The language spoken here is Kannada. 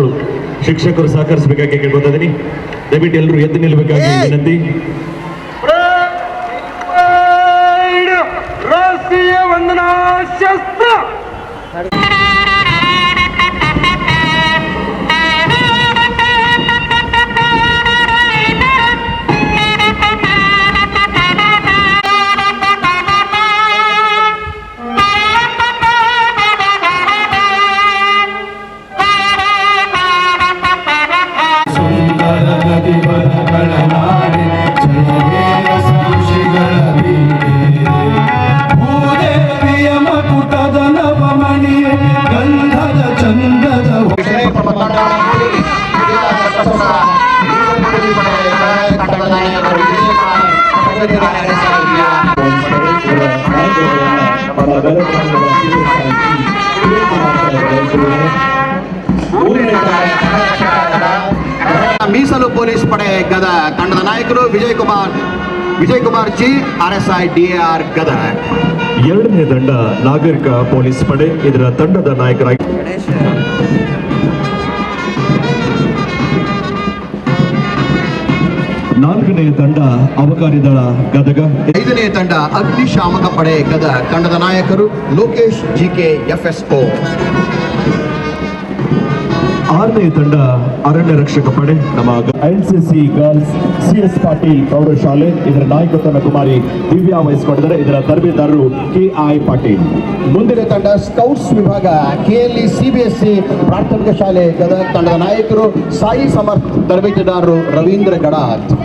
ಮಕ್ಕಳು ಶಿಕ್ಷಕರು ಸಹಕರಿಸಬೇಕಾಗಿ ಕೇಳ್ಕೊತಾ ಇದೀನಿ ದಯವಿಟ್ಟು ಎಲ್ಲರೂ ಎದ್ದು ನಿಲ್ಲಬೇಕಾಗಿ ವಿನಂತಿ. ರಾಷ್ಟ್ರೀಯ ವಂದನಾ ಶಸ್ತ್ರ ಮೀಸಲು ಪೊಲೀಸ್ ಪಡೆ ಗದ ತಂಡದ ನಾಯಕರು Vijay Kumar. Vijay Kumar ji, R S I, D R ಗದ. ಎರಡನೇ ತಂಡ ನಾಗರಿಕ ಪೊಲೀಸ್ ಪಡೆ, ಇದರ ತಂಡದ ನಾಯಕರಾಗಿ ನಾಲ್ಕನೇ ತಂಡ ಅಬಕಾರಿ ದಳ ಗದಗ ಐದನೇ ತಂಡ ಅಗ್ನಿಶಾಮಕ ಪಡೆ ಗದಗ ತಂಡದ ನಾಯಕರು Lokesh G K F S O ಆರನೇ ತಂಡ ಅರಣ್ಯ ರಕ್ಷಕ ಪಡೆ. ನಮ್ಮ N C C girls C S Patil ಪ್ರೌಢಶಾಲೆ. ಇದರ ನಾಯಕತ್ವ ಕುಮಾರಿ ದಿವ್ಯಾ ವಹಿಸಿಕೊಂಡಿದ್ದಾರೆ ಇದರ ತರಬೇತಾರರು ಕೆ ಐ ಪಾಟೀಲ್. ಮುಂದಿನ ತಂಡ ಸ್ಕೌಟ್ಸ್ ವಿಭಾಗ ಕೆಎಲ್ಇ ಸಿಬಿಎಸ್ಇ ಪ್ರಾಥಮಿಕ ಶಾಲೆ ಗದಗ ತಂಡದ ನಾಯಕರು ಸಾಯಿ ಸಮರ್ಥ ತರಬೇತುದಾರರು ರವೀಂದ್ರ ಗಡಾತ್